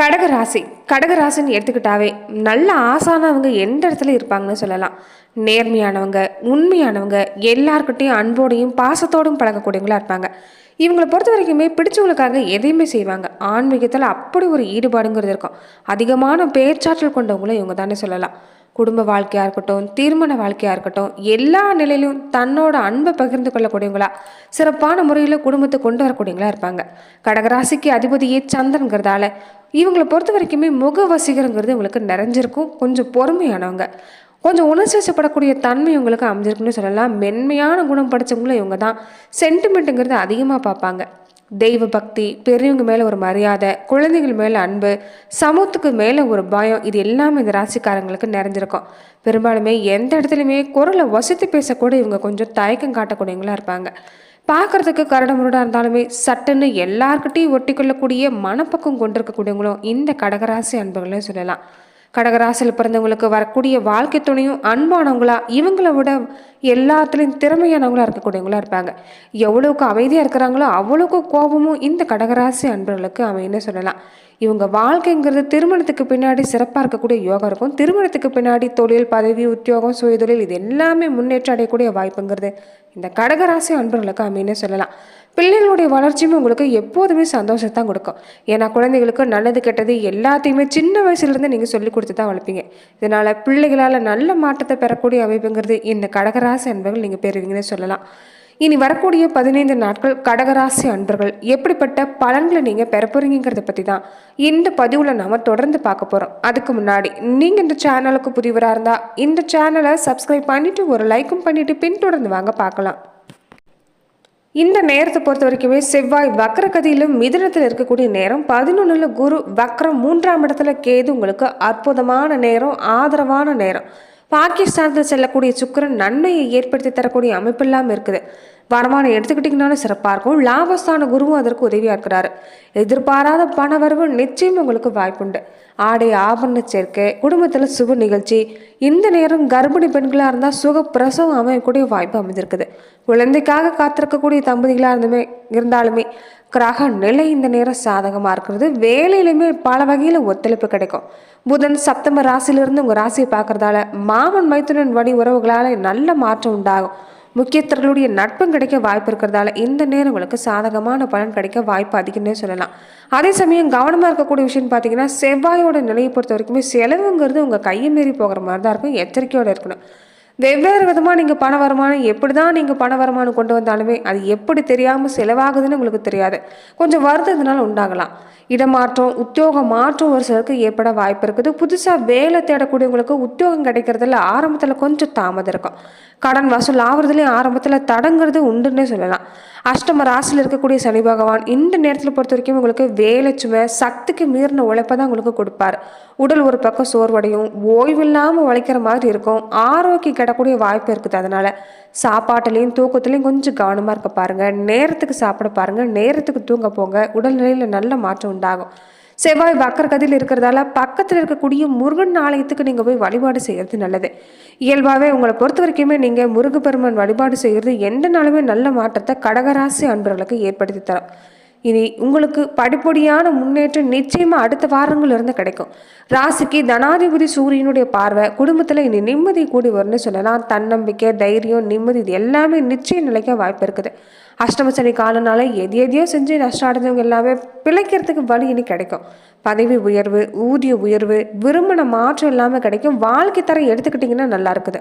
கடகராசி. கடகராசின்னு எடுத்துக்கிட்டாவே நல்ல ஆசானவங்க எந்த இடத்துல இருப்பாங்கன்னு சொல்லலாம். நேர்மையானவங்க உண்மையானவங்க எல்லாருக்கிட்டையும் அன்போடையும் பாசத்தோடும் பழகக்கூடியவங்களா இருப்பாங்க. இவங்களை பொறுத்த வரைக்குமே பிடிச்சவங்களுக்காக எதையுமே செய்வாங்க. ஆன்மீகத்தில் அப்படி ஒரு ஈடுபாடுங்கிறது இருக்கும். அதிகமான பேச்சாற்றல் கொண்டவங்களும் இவங்க தானே சொல்லலாம். குடும்ப வாழ்க்கையாக இருக்கட்டும் திருமண வாழ்க்கையாக இருக்கட்டும் எல்லா நிலையிலும் தன்னோட அன்பை பகிர்ந்து கொள்ளக்கூடியவங்களா சிறப்பான முறையில் குடும்பத்தை கொண்டு வரக்கூடியவங்களா இருப்பாங்க. கடகராசிக்கு அதிபதியே சந்திரங்கிறதால இவங்களை பொறுத்த வரைக்குமே முக வசீகரங்கிறது இவங்களுக்கு நிறைஞ்சிருக்கும். கொஞ்சம் பொறுமையானவங்க. கொஞ்சம் உணர்ச்சிப்படக்கூடிய தன்மை இவங்களுக்கு அமைஞ்சிருக்குன்னு சொல்லலாம். மென்மையான குணம் படித்தவங்களும் இவங்க தான். சென்டிமெண்ட்டுங்கிறது அதிகமாக பார்ப்பாங்க. தெய்வ பக்தி பெரியவங்க மேலே ஒரு மரியாதை குழந்தைகள் மேலே அன்பு சமூகத்துக்கு மேலே ஒரு பயம் இது எல்லாமே இந்த ராசிக்காரங்களுக்கு நிறைஞ்சிருக்கும். பெரும்பாலுமே எந்த இடத்துலையுமே குரலை வசதி பேசக்கூட இவங்க கொஞ்சம் தயக்கம் காட்டக்கூடியவங்களா இருப்பாங்க. பார்க்கறதுக்கு கரடமுருடாக இருந்தாலுமே சட்டுன்னு எல்லார்கிட்டையும் ஒட்டி கொள்ளக்கூடிய மனப்பக்கம் கொண்டிருக்கக்கூடியவங்களும் இந்த கடகராசி அன்புகளே சொல்லலாம். கடகராசியில் பிறந்தவங்களுக்கு வரக்கூடிய வாழ்க்கை துணையும் அன்பானவங்களா இவங்கள விட எல்லாத்துலேயும் திறமையானவங்களாக இருக்கக்கூடியவங்களா இருப்பாங்க. எவ்வளவுக்கு அமைதியாக இருக்கிறாங்களோ அவ்வளோக்கு கோபமும் இந்த கடகராசி அன்பர்களுக்கு அமைன்னு சொல்லலாம். இவங்க வாழ்க்கைங்கிறது திருமணத்துக்கு பின்னாடி சிறப்பாக இருக்கக்கூடிய யோகம் இருக்கும். திருமணத்துக்கு பின்னாடி தொழில் பதவி உத்தியோகம் சுயதொழில் இது எல்லாமே முன்னேற்றம் அடையக்கூடிய வாய்ப்புங்கிறது. இந்த கடகராசி அன்பர்களுக்கு அமைன்னு சொல்லலாம். பிள்ளைகளுடைய வளர்ச்சியுமே உங்களுக்கு எப்போதுமே சந்தோஷத்தான் கொடுக்கும். ஏன்னா குழந்தைகளுக்கு நல்லது கெட்டது எல்லாத்தையுமே சின்ன வயசுலேருந்து நீங்கள் சொல்லி கொடுத்து தான் வளர்ப்பீங்க. இதனால் பிள்ளைகளால் நல்ல மாற்றத்தை பெறக்கூடிய அமைப்புங்கிறது இந்த கடகராசி அன்பர்கள் நீங்கள் பெறுவீங்கன்னு சொல்லலாம். இனி வரக்கூடிய பதினைந்து நாட்கள் கடகராசி அன்பர்கள். எப்படிப்பட்ட பலன்களை நீங்கள் பெற போகிறீங்கிறத பற்றி தான் இந்த பதிவில் நாம் தொடர்ந்து பார்க்க போகிறோம் அதுக்கு முன்னாடி நீங்கள் இந்த சேனலுக்கு புதிவராக இருந்தால் இந்த சேனலை சப்ஸ்கிரைப் பண்ணிவிட்டு ஒரு லைக்கும் பண்ணிவிட்டு பின்தொடர்ந்து வாங்க பார்க்கலாம். இந்த நேரத்தை பொறுத்த வரைக்குமே செவ்வாய் வக்கரகதியிலும் மிதுனத்தில் இருக்கக்கூடிய நேரம் பதினொன்றில் குரு வக்ரம் மூன்றாம் இடத்துல கேது உங்களுக்கு அற்புதமான நேரம் ஆதரவான நேரம். பாகிஸ்தானத்தில் செல்லக்கூடிய சுக்கிரன் நன்மையை ஏற்படுத்தி தரக்கூடிய அமைப்பு இல்லாமல் இருக்குது. வருமானம் எடுத்துக்கிட்டிங்கனாலும் சிறப்பாக இருக்கும். லாபஸ்தான குருவும் அதற்கு உதவியாக இருக்கிறாரு. எதிர்பாராத பண வரவு நிச்சயம் உங்களுக்கு வாய்ப்புண்டு. ஆடை ஆபரண சேர்க்கை குடும்பத்தில் சுப நிகழ்ச்சி இந்த நேரம் கர்ப்பிணி பெண்களாக இருந்தால் சுக பிரசவம் அமையக்கூடிய வாய்ப்பு அமைஞ்சிருக்குது குழந்தைக்காக காத்திருக்கக்கூடிய தம்பதிகளாக இருந்துமே இருந்தாலுமே கிரக நிலை இந்த நேரம் சாதகமாக இருக்கிறது. வேலையிலுமே பல வகையில் ஒத்துழைப்பு கிடைக்கும். புதன் சப்தம்பர் ராசியிலிருந்து உங்கள் ராசியை பார்க்குறதால மாமன் மைத்துனன் வழி உறவுகளால் நல்ல மாற்றம் உண்டாகும். முக்கியத்தர்களுடைய நட்பும் கிடைக்க வாய்ப்பு இருக்கிறதால இந்த நேரம் உங்களுக்கு சாதகமான பலன் கிடைக்க வாய்ப்பு அதிகம்னே சொல்லலாம். அதே சமயம் கவனமாக இருக்கக்கூடிய விஷயம் பார்த்தீங்கன்னா செவ்வாயோட நிலையை பொறுத்த வரைக்குமே செலவுங்கிறது உங்கள் கையை மீறி போகிற மாதிரி தான் இருக்கும் எச்சரிக்கையோடு இருக்கணும். வெவ்வேறு விதமாக நீங்கள் பண வருமானம் எப்படி தான் நீங்கள் பண வருமானம் கொண்டு வந்தாலுமே அது எப்படி தெரியாமல் செலவாகுதுன்னு உங்களுக்கு தெரியாது. கொஞ்சம் வருத்தத்தினால உண்டாகலாம். இடமாற்றம் உத்தியோக மாற்றம் ஒரு சிலருக்கு ஏற்பட வாய்ப்பு இருக்குது. புதுசாக வேலை தேடக்கூடியவங்களுக்கு உத்தியோகம் கிடைக்கிறதுல ஆரம்பத்தில் கொஞ்சம் தாமதம் இருக்கும். கடன் வசூல் ஆகிறதுலேயும் ஆரம்பத்தில் தடங்கிறது உண்டுன்னே சொல்லலாம். அஷ்டம ராசியில் இருக்கக்கூடிய சனி பகவான் இந்த நேரத்தில் பொறுத்த வரைக்கும் உங்களுக்கு வேலை சுமை சக்திக்கு மீறின உழைப்பை தான் உங்களுக்கு கொடுப்பார். உடல் ஒரு பக்கம் சோர்வடையும் ஓய்வில்லாமல் உழைக்கிற மாதிரி இருக்கும். ஆரோக்கியம் கிடக்கூடிய வாய்ப்பு இருக்குது அதனால். சாப்பாட்டுலேயும் தூக்கத்துலேயும் கொஞ்சம் கவனமாக இருக்க பாருங்கள் நேரத்துக்கு சாப்பிட பாருங்கள் நேரத்துக்கு தூங்க போங்க. உடல்நிலையில் நல்ல மாற்றம் உண்டாகும். செவ்வாய் வக்கரகதியில் இருக்கிறதால பக்கத்தில் இருக்கக்கூடிய முருகன் ஆலயத்துக்கு நீங்கள் போய் வழிபாடு செய்கிறது நல்லது. இயல்பாகவே உங்களை பொறுத்த வரைக்குமே நீங்கள் முருகப்பெருமான் வழிபாடு செய்கிறது எந்த நாளுமே நல்ல மாற்றத்தை கடகராசி அன்பர்களுக்கு ஏற்படுத்தி தரும். இனி உங்களுக்கு படிப்படியான முன்னேற்றம் நிச்சயமாக அடுத்த வாரங்களிலிருந்து கிடைக்கும். ராசிக்கு தனாதிபதி சூரியனுடைய பார்வை குடும்பத்தில் இனி நிம்மதி கூடி வரும்னு சொல்லலாம். தன்னம்பிக்கை தைரியம் நிம்மதி இது எல்லாமே நிச்சய நிலைக்க வாய்ப்பு இருக்குது. அஷ்டம சனி காலனால எது எதையோ செஞ்சு நஷ்டம் அடைஞ்சவங்க எல்லாமே பிழைக்கிறதுக்கு வழி இனி கிடைக்கும். பதவி உயர்வு ஊதிய உயர்வு விரும்பின மாற்றம் இல்லாமல் கிடைக்கும். வாழ்க்கை தரம் எடுத்துக்கிட்டிங்கன்னா நல்லா இருக்குது.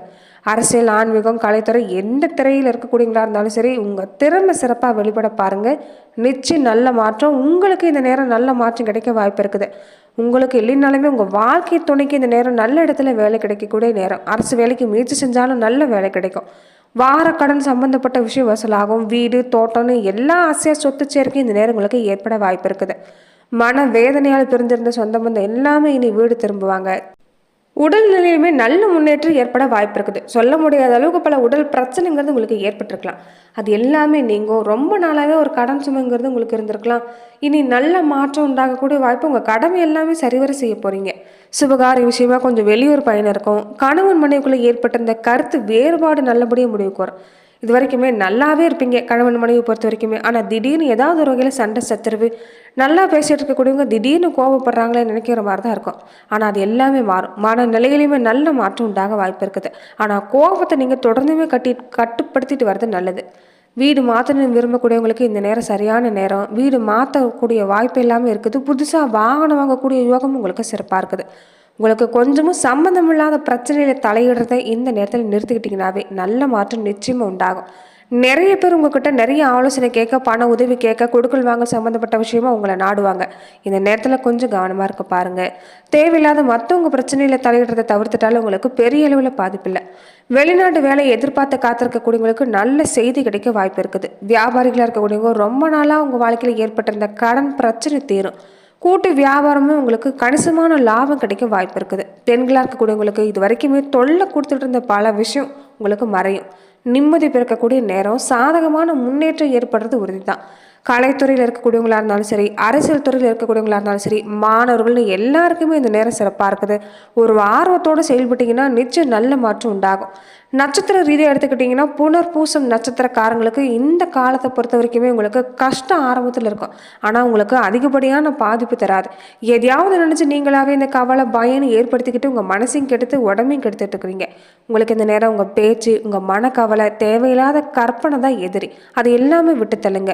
அரசியல் ஆன்மீகம் கலைத்துறை எந்த திரையில் இருக்கக்கூடியங்களா இருந்தாலும் சரி உங்கள் திறமை சிறப்பாக வெளிப்பட பாருங்கள் நிச்சயம் நல்ல மாற்றம். உங்களுக்கு இந்த நேரம் நல்ல மாற்றம் கிடைக்க வாய்ப்பு இருக்குது. உங்களுக்கு இல்லைனாலுமே உங்கள் வாழ்க்கை துணைக்கு இந்த நேரம் நல்ல இடத்துல வேலை கிடைக்கக்கூடிய நேரம். அரசு வேலைக்கு முயற்சி செஞ்சாலும் நல்ல வேலை கிடைக்கும். வார கடன் சம்பந்தப்பட்ட விஷயம் வசூலாகும். வீடு தோட்டம்னு எல்லா ஆசையாக சொத்து சேர்க்கை இந்த நேரங்களுக்கு ஏற்பட வாய்ப்பு இருக்குது. மன வேதனையால் பிரிஞ்சிருந்த சொந்த பந்தம் எல்லாமே இனி வீடு திரும்புவாங்க. உடல் நிலையுமே நல்ல முன்னேற்றம் ஏற்பட வாய்ப்பு இருக்குது. சொல்ல முடியாத அளவுக்கு பல உடல் பிரச்சனைங்கிறது உங்களுக்கு ஏற்பட்டிருக்கலாம். அது எல்லாமே நீங்கள் ரொம்ப நாளாகவே ஒரு கடன் சுமைங்கிறது உங்களுக்கு இருந்திருக்கலாம். இனி நல்ல மாற்றம் உண்டாகக்கூடிய வாய்ப்பு உங்கள் கடமை எல்லாமே சரிவர செய்ய போகிறீங்க சுபகாரிய விஷயமா கொஞ்சம் வெளியூர் பயணம் இருக்கும். கணவன் மனைவிக்குள்ளே ஏற்பட்டிருந்த கருத்து வேறுபாடு நல்லபடியாக முடிவுக்கு வரும் இது வரைக்குமே நல்லாவே இருப்பீங்க கணவன் மனைவி பொறுத்த வரைக்குமே ஆனால் திடீர்னு ஏதாவது ஒரு வகையில் சண்டை சத்துருவு நல்லா பேசிகிட்டு இருக்கக்கூடியவங்க திடீர்னு கோவப்படுறாங்களே நினைக்கிற மாதிரி தான் இருக்கும். ஆனால் அது எல்லாமே மாறும். மன நிலையிலையுமே நல்ல மாற்றம் உண்டாக வாய்ப்பு இருக்குது. ஆனால் கோபத்தை நீங்கள் தொடர்ந்துமே கட்டி கட்டுப்படுத்திட்டு வர்றது நல்லது. வீடு மாற்றணும்னு விரும்பக்கூடியவங்களுக்கு இந்த நேரம் சரியான நேரம். வீடு மாற்றக்கூடிய வாய்ப்பு எல்லாமே இருக்குது. புதுசாக வாகனம் வாங்கக்கூடிய யோகம் உங்களுக்கு சிறப்பாக இருக்குது. உங்களுக்கு கொஞ்சமும் சம்மந்தம் இல்லாத பிரச்சனையில் தலையிடுறதை இந்த நேரத்தில் நிறுத்திக்கிட்டிங்கனாவே நல்ல மாற்றம் நிச்சயமாக உண்டாகும். நிறைய பேர் உங்ககிட்ட நிறைய ஆலோசனை கேட்க பண உதவி கேட்க கொடுக்கல் வாங்க சம்மந்தப்பட்ட விஷயமா உங்களை நாடுவாங்க. இந்த நேரத்தில் கொஞ்சம் கவனமாக இருக்க பாருங்கள் தேவையில்லாத மற்றவங்க பிரச்சனையில் தலையிடுறதை தவிர்த்துட்டாலும் உங்களுக்கு பெரிய அளவில் பாதிப்பில்லை வெளிநாட்டு வேலையை எதிர்பார்த்து காத்திருக்கக்கூடியவங்களுக்கு நல்ல செய்தி கிடைக்க வாய்ப்பு இருக்குது. வியாபாரிகளாக இருக்கக்கூடியவங்க ரொம்ப நாளாக உங்கள் வாழ்க்கையில் ஏற்பட்டிருந்த கடன் பிரச்சனை தீரும். கூட்டு வியாபாரமும் உங்களுக்கு கணிசமான லாபம் கிடைக்க வாய்ப்பு இருக்குது. பெண்களாக இருக்கக்கூடியவங்களுக்கு இது வரைக்குமே தொல்லை கொடுத்துட்டு இருந்த பல விஷயம் உங்களுக்கு மறையும். நிம்மதி பிறக்கக்கூடிய நேரம் சாதகமான முன்னேற்றம் ஏற்படுறது உறுதி தான் கலைத்துறையில் இருக்கக்கூடியவங்களா இருந்தாலும் சரி அரசியல் துறையில் இருக்கக்கூடியவங்களா இருந்தாலும் சரி மாணவர்கள்னு எல்லாருக்குமே இந்த நேரம் சிறப்பாக இருக்குது. ஒரு ஆர்வத்தோடு செயல்பட்டீங்கன்னா நிச்சயம் நல்ல மாற்றம் உண்டாகும். நட்சத்திர ரீதியாக எடுத்துக்கிட்டிங்கன்னா புனர்பூசம் நட்சத்திரக்காரங்களுக்கு இந்த காலத்தை பொறுத்த வரைக்குமே உங்களுக்கு கஷ்டம் ஆரம்பத்தில் இருக்கும். ஆனால் உங்களுக்கு அதிகப்படியான பாதிப்பு தராது. எதையாவது நினச்சி நீங்களாகவே இந்த கவலை பயன்னு ஏற்படுத்திக்கிட்டு உங்கள் மனசையும் கெடுத்து உடம்பையும் கெடுத்துட்டு இருக்கிறீங்க உங்களுக்கு இந்த நேரம் உங்கள் பேச்சு உங்கள் மனக்கவலை தேவையில்லாத கற்பனை தான் எதிரி. அது எல்லாமே விட்டு தள்ளுங்க.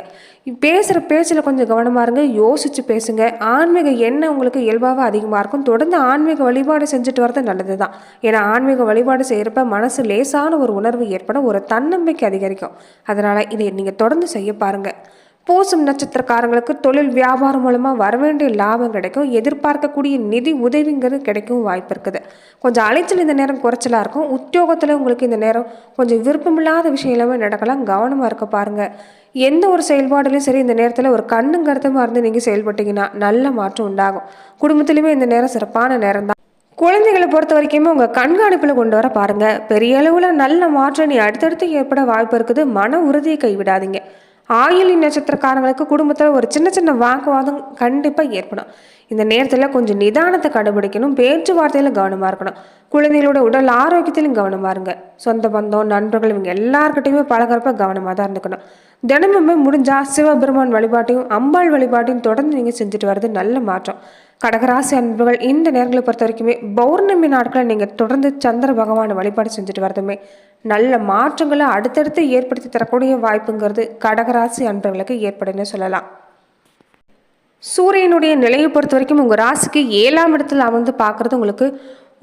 பேசுகிற பேச்சில் கொஞ்சம் கவனமாக இருங்க. யோசித்து பேசுங்க. ஆன்மீக எண்ணம் உங்களுக்கு இயல்பாக அதிகமாக இருக்கும். தொடர்ந்து ஆன்மீக வழிபாடு செஞ்சுட்டு வரது நல்லது தான் ஏன்னா ஆன்மீக வழிபாடு செய்கிறப்ப மனசு லேசான ஒரு உணர்வு ஏற்படும் ஒரு தன்னம்பிக்கை அதிகரிக்கும். அதனால் இதை நீங்கள் தொடர்ந்து செய்ய பாருங்கள் பூசம் நட்சத்திரக்காரங்களுக்கு தொழில் வியாபாரம் மூலமாக வரவேண்டிய லாபம் கிடைக்கும். எதிர்பார்க்கக்கூடிய நிதி உதவிங்கிறது கிடைக்கும் வாய்ப்பு இருக்குது. கொஞ்சம் அலைச்சல் இந்த நேரம் குறைச்சலாக இருக்கும். உத்தியோகத்தில் உங்களுக்கு இந்த நேரம் கொஞ்சம் விருப்பமில்லாத விஷயம் எல்லாமே நடக்கலாம். கவனமாக இருக்க பாருங்கள் எந்த ஒரு செயல்பாடுலையும் சரி இந்த நேரத்தில் ஒரு கண்ணுங்கருத்தமாக இருந்து நீங்கள் செயல்பட்டீங்கன்னா நல்ல மாற்றம் உண்டாகும். குடும்பத்திலையுமே இந்த நேரம் சிறப்பான நேரம் தான் குழந்தைகளை பொறுத்த வரைக்குமே உங்கள் கண்காணிப்பில் கொண்டு வர பாருங்கள் பெரிய அளவில் நல்ல மாற்றம் நீ அடுத்தடுத்து ஏற்பட வாய்ப்பு இருக்குது. மன உறுதியை கைவிடாதீங்க. ஆயுளி நட்சத்திரக்காரங்களுக்கு குடும்பத்தில் ஒரு சின்ன சின்ன வாக்குவாதம் கண்டிப்பாக ஏற்படும். இந்த நேரத்தில் கொஞ்சம் நிதானத்தை கடைபிடிக்கணும். பேச்சுவார்த்தையில் கவனமாக இருக்கணும். குழந்தைகளோட உடல் ஆரோக்கியத்திலும் கவனமாக இருங்க. சொந்த பந்தம் நண்பர்கள் இவங்க எல்லாருக்கிட்டையுமே பழகிறப்ப கவனமாக தான் இருந்துக்கணும். தினமுமே முடிஞ்சால் சிவபெருமான் வழிபாட்டையும் அம்பாள் வழிபாட்டையும் தொடர்ந்து நீங்கள் செஞ்சுட்டு வர்றது நல்ல மாற்றம். கடகராசி அன்புகள் இந்த நேரங்களை பொறுத்த வரைக்குமே பௌர்ணமி நாட்களை நீங்கள் தொடர்ந்து சந்திர பகவானை வழிபாடு செஞ்சுட்டு வரதுமே நல்ல மாற்றங்களை அடுத்தடுத்து ஏற்படுத்தி தரக்கூடிய வாய்ப்புங்கிறது கடகராசி அன்பர்களுக்கு ஏற்படுன்னு சொல்லலாம். சூரியனுடைய நிலையை பொறுத்த வரைக்கும் உங்கள் ராசிக்கு ஏழாம் இடத்துல அமர்ந்து பார்க்குறது உங்களுக்கு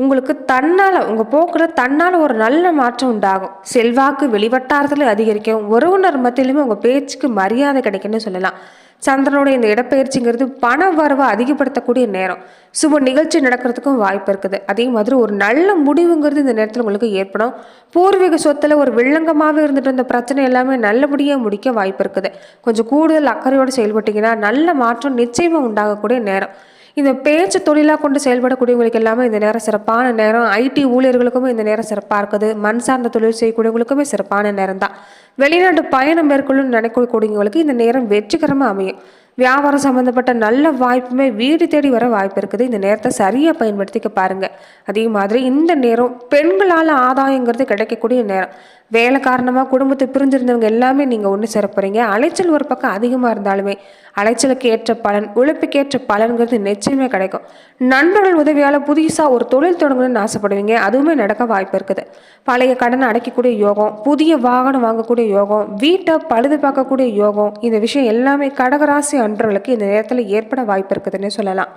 உங்களுக்கு தன்னால் உங்கள் போக்கில் தன்னால் ஒரு நல்ல மாற்றம் உண்டாகும். செல்வாக்கு வெளிவட்டாரத்தில் அதிகரிக்கும். உறவினர் மத்தியிலுமே உங்கள் பேச்சுக்கு மரியாதை கிடைக்குன்னு சொல்லலாம். சந்திரனுடைய இந்த இடப்பெயர்ச்சிங்கிறது பண வரவை அதிகப்படுத்தக்கூடிய நேரம். சுப நிகழ்ச்சி நடக்கிறதுக்கும் வாய்ப்பு இருக்குது. அதே மாதிரி ஒரு நல்ல முடிவுங்கிறது இந்த நேரத்தில் உங்களுக்கு ஏற்படும். பூர்வீக சொத்தில் ஒரு வில்லங்கமாகவே இருந்துட்டு இருந்த பிரச்சனை எல்லாமே நல்லபடியாக முடிக்க வாய்ப்பு இருக்குது. கொஞ்சம் கூடுதல் அக்கறையோடு செயல்பட்டீங்கன்னா நல்ல மாற்றம் நிச்சயமாக உண்டாகக்கூடிய நேரம். இந்த பேச்சு தொழிலாக கொண்டு செயல்படக்கூடியவங்களுக்கு எல்லாமே இந்த நேரம் சிறப்பான நேரம். ஐடி ஊழியர்களுக்குமே இந்த நேரம் சிறப்பாக இருக்குது. மண் சார்ந்த தொழில் செய்யக்கூடியவங்களுக்குமே சிறப்பான நேரம் தான் வெளிநாட்டு பயணம் மேற்கொள்ளும் நினைக்கக்கூடியவங்களுக்கு இந்த நேரம் வெற்றிகரமாக அமையும். வியாபாரம் சம்மந்தப்பட்ட நல்ல வாய்ப்புமே வீடு தேடி வர வாய்ப்பு இருக்குது. இந்த நேரத்தை சரியாக பயன்படுத்திக்க பாருங்கள் அதே மாதிரி இந்த நேரம் பெண்களால் ஆதாயங்கிறது கிடைக்கக்கூடிய நேரம். வேலை காரணமாக குடும்பத்தை பிரிஞ்சிருந்தவங்க எல்லாமே நீங்கள் ஒன்று சேர அலைச்சல் ஒரு பக்கம் அதிகமாக இருந்தாலுமே அலைச்சலுக்கு ஏற்ற பலன் உழைப்புக்கு ஏற்ற பலன்கிறது நிச்சயமே கிடைக்கும். நண்பர்கள் உதவியால் புதுசாக ஒரு தொழில் தொடங்கணும்னு ஆசைப்படுவீங்க. அதுவுமே நடக்க வாய்ப்பு இருக்குது. பழைய கடனை அடைக்கக்கூடிய யோகம் புதிய வாகனம் வாங்கக்கூடிய யோகம் வீட்டை பழுது பார்க்கக்கூடிய யோகம் இந்த விஷயம் எல்லாமே கடகராசி நண்பர்களுக்கு இந்த நேரத்தில் ஏற்பட வாய்ப்பு இருக்குதுன்னு சொல்லலாம்.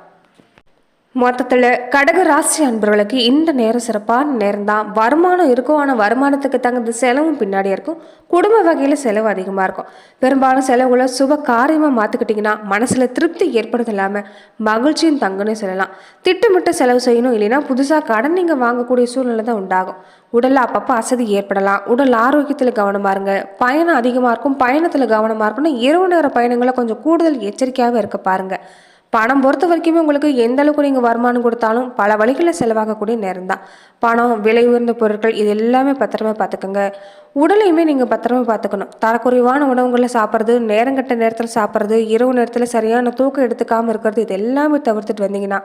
மொத்தத்தில் கடக ராசி அன்பர்களுக்கு இந்த நேரம் சிறப்பான நேரம் தான் வருமானம் இருக்கும். ஆனால் வருமானத்துக்கு தகுந்த செலவும் பின்னாடி இருக்கும். குடும்ப வகையில் செலவு அதிகமாக இருக்கும். பெரும்பாலும் செலவுகளை சுப காரியமாக மாற்றிக்கிட்டிங்கன்னா மனசில் திருப்தி ஏற்படுறது இல்லாமல் மகிழ்ச்சியும் தங்குன்னு சொல்லலாம். திட்டமிட்ட செலவு செய்யணும் இல்லைன்னா புதுசாக கடன் நீங்கள் வாங்கக்கூடிய சூழ்நிலை தான் உண்டாகும். உடலில் அப்பப்போ அசதி ஏற்படலாம். உடல் ஆரோக்கியத்தில் கவனமாக இருங்க. பயணம் அதிகமாக இருக்கும். பயணத்தில் கவனமாக இருக்கணும். இரவு நேர பயணங்களை கொஞ்சம் கூடுதல் எச்சரிக்கையாகவே இருக்க பாருங்கள் பணம் பொறுத்த வரைக்குமே உங்களுக்கு எந்த அளவுக்கு நீங்கள் வருமானம் கொடுத்தாலும் பல வழிகளில் செலவாகக்கூடிய நேரம் தான். பணம் விலை உயர்ந்த பொருட்கள் இது எல்லாமே பத்திரமா பார்த்துக்கோங்க. உடலையுமே நீங்கள் பத்திரமா பார்த்துக்கணும். தரக்குறைவான உணவுகளை சாப்பிட்றது நேரங்கட்ட நேரத்தில் சாப்பிட்றது இரவு நேரத்தில் சரியான தூக்கம் எடுத்துக்காமல் இருக்கிறது இது எல்லாமே தவிர்த்துட்டு வந்தீங்கன்னா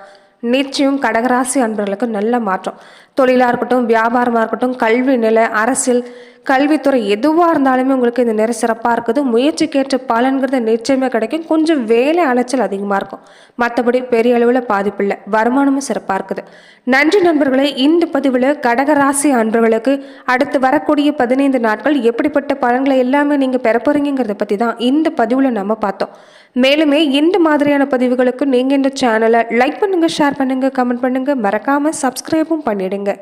நிச்சயம் கடகராசி அன்பர்களுக்கு நல்ல மாற்றம். தொழிலாக இருக்கட்டும் வியாபாரமாக இருக்கட்டும் கல்வி நிலை அரசியல் கல்வித்துறை எதுவாக இருந்தாலுமே உங்களுக்கு இந்த நேரம் சிறப்பாக இருக்குது. முயற்சிக்கேற்ற பலன்கிறது நிச்சயமே கிடைக்கும். கொஞ்சம் வேலை அலைச்சல் அதிகமாக இருக்கும். மற்றபடி பெரிய அளவில் பாதிப்பில்லை வருமானமும் சிறப்பாக இருக்குது. நன்றி நண்பர்களே இந்த பதிவில் கடகராசி அன்பர்களுக்கு அடுத்து வரக்கூடிய பதினைந்து நாட்கள் எப்படிப்பட்ட பலன்களை எல்லாமே நீங்கள் பெற போகிறீங்கிறத பற்றி தான் இந்த பதிவில் நம்ம பார்த்தோம். மேலுமே இந்த மாதிரியான பதிவுகளுக்கு நீங்கள் இந்த சேனலை லைக் பண்ணுங்கள் ஷேர் பண்ணுங்கள் கமெண்ட் பண்ணுங்கள் மறக்காமல் சப்ஸ்கிரைபும் பண்ணிடுங்க.